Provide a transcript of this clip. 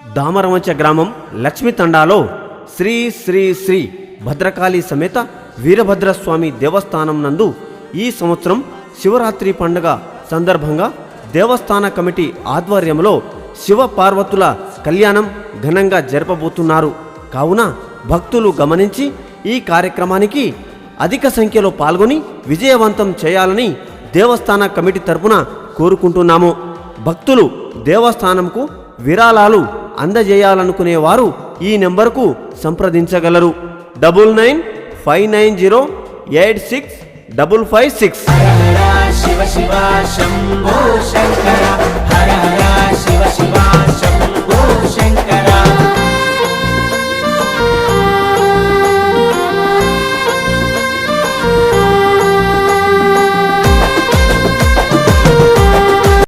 దామరవంచ గ్రామం లక్ష్మీతండాలో శ్రీ శ్రీ శ్రీ భద్రకాళి సమేత వీరభద్రస్వామి దేవస్థానం నందు ఈ సంవత్సరం శివరాత్రి పండుగ సందర్భంగా దేవస్థాన కమిటీ ఆధ్వర్యంలో శివ పార్వతుల కళ్యాణం ఘనంగా జరపబోతున్నారు. కావున భక్తులు గమనించి ఈ కార్యక్రమానికి అధిక సంఖ్యలో పాల్గొని విజయవంతం చేయాలని దేవస్థాన కమిటీ తరపున కోరుకుంటున్నాము. భక్తులు దేవస్థానంకు విరాళాలు అందజేయాలనుకునేవారు ఈ నెంబర్కు సంప్రదించగలరు. Double nine five nine zero eight six double five six. Shiva Shiva Shambho Shankara.